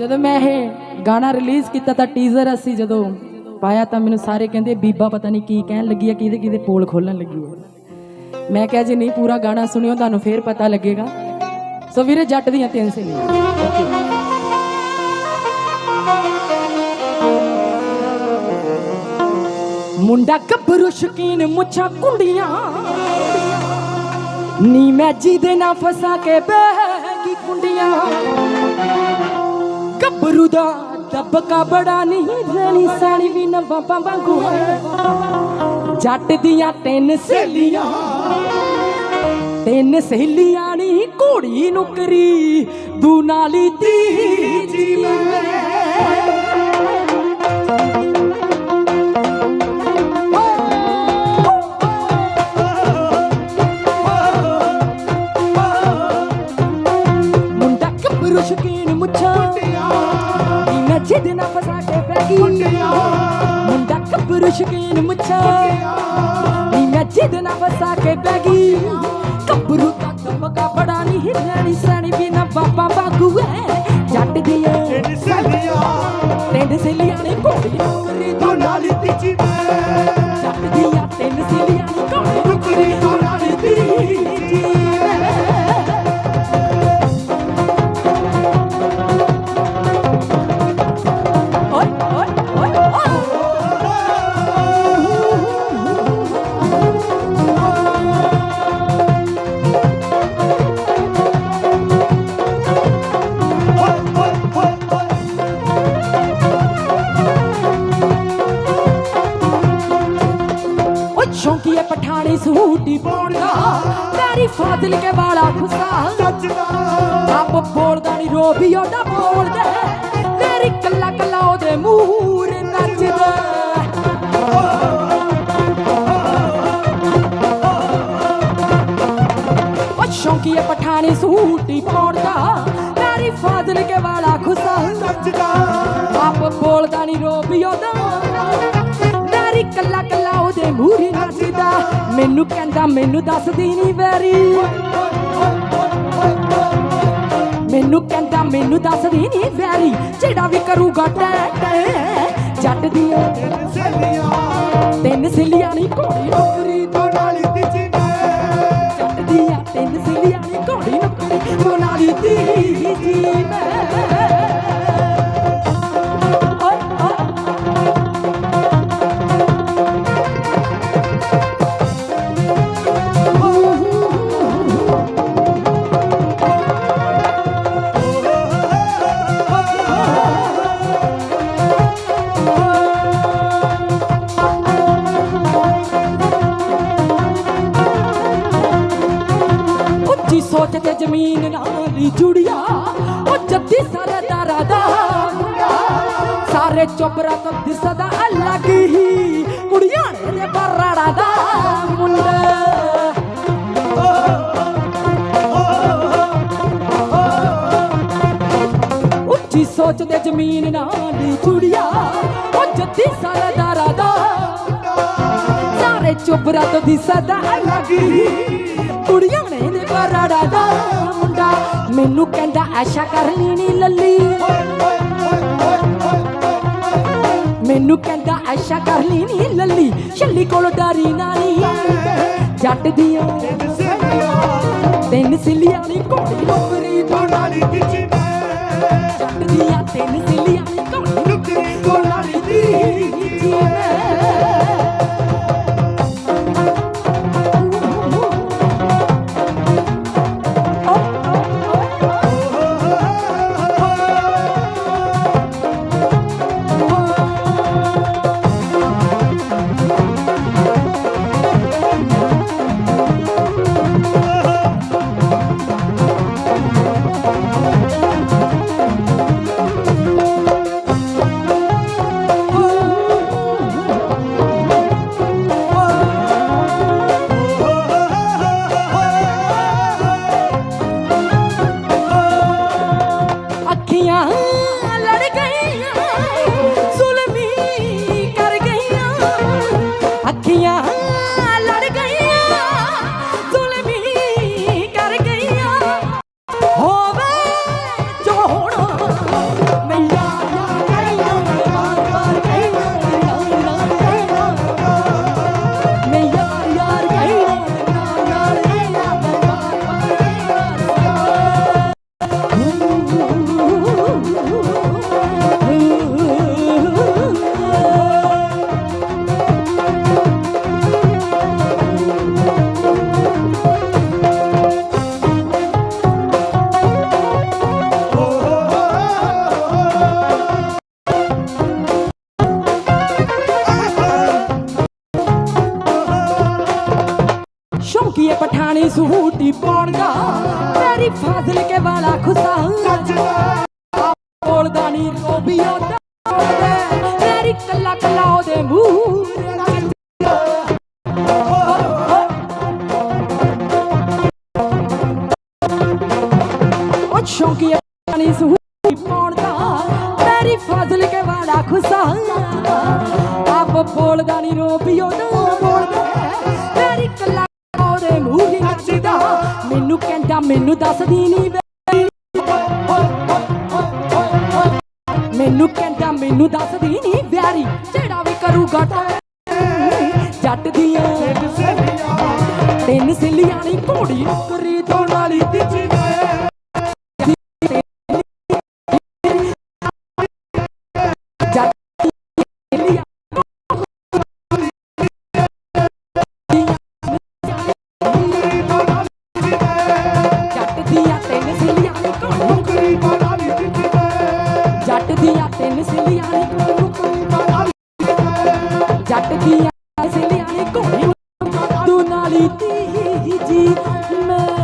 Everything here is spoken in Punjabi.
ਜਦੋਂ ਮੈਂ ਇਹ ਗਾਣਾ ਰਿਲੀਜ਼ ਕੀਤਾ ਤਾਂ ਟੀਜ਼ਰ ਅਸੀਂ ਜਦੋਂ ਪਾਇਆ ਤਾਂ ਮੈਨੂੰ ਸਾਰੇ ਕਹਿੰਦੇ, ਬੀਬਾ ਪਤਾ ਨਹੀਂ ਕੀ ਕਹਿਣ ਲੱਗੀ ਆ, ਕਿਹਦੇ ਕਿਹਦੇ ਪੋਲ ਖੋਲਣ ਲੱਗੀ ਆ। ਮੈਂ ਕਿਹਾ ਜੀ ਨਹੀਂ, ਪੂਰਾ ਗਾਣਾ ਸੁਣਿਓ, ਤੁਹਾਨੂੰ ਫੇਰ ਪਤਾ ਲੱਗੇਗਾ। ਸੋ ਵੀਰੇ, ਜੱਟ ਦੀਆਂ ਤਿੰਨ ਸਹੇਲੀਆਂ। ਮੁੰਡਾ ਗੱਭਰੂ ਸ਼ਕੀਨ, ਮੁੱਛਾਂ ਕੁੰਡੀਆਂ। ਨੀ ਮੈਂ ਜਿਹਦੇ ਨਾਲ ਫਸਾ ਕੇ ਬਹਿਗੀ ਕੁੰਡੀਆਂ। ਗੱਭਰੂ ਦਾ ਦਬਕਾ ਬੜਾ ਨਹੀਂ ਰਣੀ ਸਾਣੀ ਵੀ ਨਵਾਂ ਵਾਂਗੂ ਜੱਟ ਦੀਆਂ ਤਿੰਨ ਸਹੇਲੀਆਂ ਤਿੰਨ ਸਹੇਲੀਆਂ ਨੀ ਘੋੜੀ ਨੁਕਰੀ, ਦੂ ਨਾਲੀ ਦੀ ਜੀ ਮੈਂ ਮੁੰਡਾ ਗੱਭਰੂ ਸ਼ਕੀਨ ਮੁੱਛਾਂ। ਨੀ ਮੈਂ ਜਿਹਦੇ ਨਾਲ ਫਸਾ ਕੇ ਬੈਗੀ ਗੱਭਰੂ ਦਾ ਧਮਕਾ ਬੜਾ ਨਹੀਂ ਹਿਰਣੀ ਸਣੀ ਵੀ ਨਾ ਬਾਬਾ ਬਾਗੂ ਐ। ਜੱਟ ਦੀਆਂ ਤੇਰੀ ਸਹੇਲੀਆਂ ਤਿੰਨ ਸਹੇਲੀਆਂ ਨੇ ਘੋੜੀ ਨੌਕਰੀ ਤੂੰ ਨਾਲ ਦੀ ਜੀ ਮੈਂ। ਜੱਟ ਦੀਆਂ ਤਿੰਨ ਸਹੇਲੀਆਂ ਨੇ ਘੋੜੀ ਨੁਕਰੀ ਤੂੰ ਨਾਲ ਦੀ ਸੂਟੀ ਪਾਉਣਦਾ ਤੇਰੀ ਫਾਜ਼ਲ ਕੇ ਵਾਲਾ ਖੁਸਾ ਸੱਚਦਾ ਆਪ ਬੋਲਦਾ ਨਹੀਂ ਰੋਬੀ ਉਹਦਾ ਬੋਲਦਾ ਤੇਰੀ ਕੱਲਾ ਕੱਲਾ ਉਹਦੇ ਮੂਹਰੇ ਨੱਚਦਾ ਸ਼ੌਂਕੀਏ ਪਠਾਣੀ ਸੂਟੀ ਪਾਉਣਦਾ ਤੇਰੀ ਫਾਜ਼ਲ ਕੇ ਵਾਲਾ ਖੁਸਾ ਸੱਚਦਾ ਆਪ ਬੋਲਦਾ ਨਹੀਂ ਰੋਬੀ ਕੱਲਾ ਨੱਚਦਾ ਮੈਨੂੰ ਕਹਿੰਦਾ, ਮੈਨੂੰ ਦੱਸਦੀ ਨਹੀਂ ਵੈਰੀ। ਮੈਨੂੰ ਕਹਿੰਦਾ, ਮੈਨੂੰ ਦੱਸਦੀ ਨਹੀਂ ਵੈਰੀ। ਜਿਹੜਾ ਵੀ ਕਰੂਗਾ ਟੈ ਟੈ ਜੱਟ ਦੀਆਂ ਤੇਰੀ ਸਹੇਲੀਆਂ ਤਿੰਨ ਸੋਚ ਤੇ ਜ਼ਮੀਨ ਨਾਲ ਹੀ ਜੁੜਿਆ। ਉਹ ਜੱਦੀ ਸਰਦਾਰਾ ਦਾ ਮੁੰਡਾ। ਸਾਰੇ ਚੁੱਪਰਾ ਤੋਂ ਦਿਸਦਾ ਅਲੱਗ ਹੀ। ਕੁੜੀਆਂ ਦੇ ਬਰਾੜਾ ਦਾ ਮੁੰਡਾ। ਉੱਚੀ ਸੋਚ ਤੇ ਜ਼ਮੀਨ ਨਾਲ ਹੀ ਜੁੜਿਆ। ਉਹ ਜੱਦੀ ਸਰਦਾਰਾ ਦਾ ਸਾਰੇ ਚੁੱਪਰਾ ਤੋਂ ਦਿਸਦਾ ਅਲੱਗ ਹੀ। ਕੁੜੀਆਂ ਨੇ ਦੇ ਬਰਾੜਾ ਦਾ ਮੁੰਡਾ। ਮੈਨੂੰ ਕਹਿੰਦਾ, ਐਸ਼ਾ ਕਰ ਲੈਣੀ ਲੱਲੀ। ਮੈਨੂੰ ਕਹਿੰਦਾ, ਐਸ਼ਾ ਕਰ ਲੈਣੀ ਲੱਲੀ। ਛੱਲੀ ਕੋਲ ਡਾਰੀ ਨਾਲੀ। ਜੱਟ ਦੀਆਂ ਤਿੰਨ ਸਿੱਲੀਆਂ ਦੀ ਘੋੜੀ ਨੌਕਰੀ ਤੂੰ ਨਾਲ ਦੀ ਮੈਂ ਜੱਟ ਦੀਆਂ ਤਿੰਨ i Aqui a ਸੂਟੀ ਪਾਉਣ ਦਾ। ਮੇਰੀ ਫਾਜ਼ਲ ਕੇ ਵਾਲਾ ਖੁਸਾ। ਬੋਲਦਾ ਨਹੀਂ ਰੋਬੀਓ ਦਾ ਕੱਲਾ ਕੱਲਾ ਉਹਦੇ ਮੂੰਹ। ਉਹ ਸ਼ੌਂਕੀ ਨਹੀਂ ਸੂਟੀ ਪਾਉਣ ਦਾ। ਫਾਜ਼ਲ ਕੇ ਵਾਲਾ ਖੁਸਾ। ਆਪ ਬੋਲਦਾ ਨਹੀਂ ਰੋਬੀਓ ਦਾ ਬੋਲਦਾ ਮੇਰੀ ਕੱਲਾ ਉਹਦੇ ਮੂੰਹ। ਮੈਨੂੰ ਕਹਿੰਦਾ, ਮੈਨੂੰ ਦੱਸਦੀ ਨਹੀਂ ਵੇ। ਮੈਨੂੰ ਕਹਿੰਦਾ, ਮੈਨੂੰ ਦੱਸਦੀ ਨਹੀਂ ਵਿਆਰੀ ਜਿਹੜਾ ਵੀ ਕਰੂਗਾ ਟੋਏ ਜੱਟ ਦੀਆਂ। ਤਿੰਨ ਸਿੱਲੀਆਂ ਨਹੀਂ ਘੋੜੀ ਕਰੀ ਤੋਂ ਨਾਲੀ ਦੀ ਜੱਟ ਦੀਆਂ ਸਿੱਲੀਆਂ ਘੋੜੀ ਤੂੰ ਨਾਲੀ ਦੀ ਜੀ ਮੈਂ